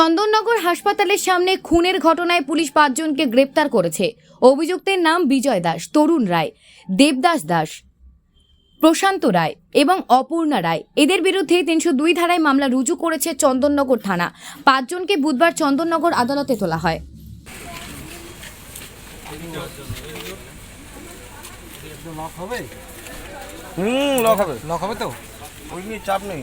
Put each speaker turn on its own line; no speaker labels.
চন্দননগর হাসপাতালের সামনে খুনের ঘটনায় পুলিশ পাঁচজনকে গ্রেপ্তার করেছে। অভিযুক্তের নাম বিজয় দাস, তরুণ রায়, দেবদাস দাস, প্রশান্ত রায় এবং অপূর্ণা রায়। এদের বিরুদ্ধে তিনশো দুই ধারায় মামলা রুজু করেছে চন্দননগর থানা। পাঁচজনকে বুধবার চন্দননগর আদালতে তোলা হয়।
লক হবে
হুম, লক হবে।
লক হবে তো?
ওই নিয়ে চাপ নেই।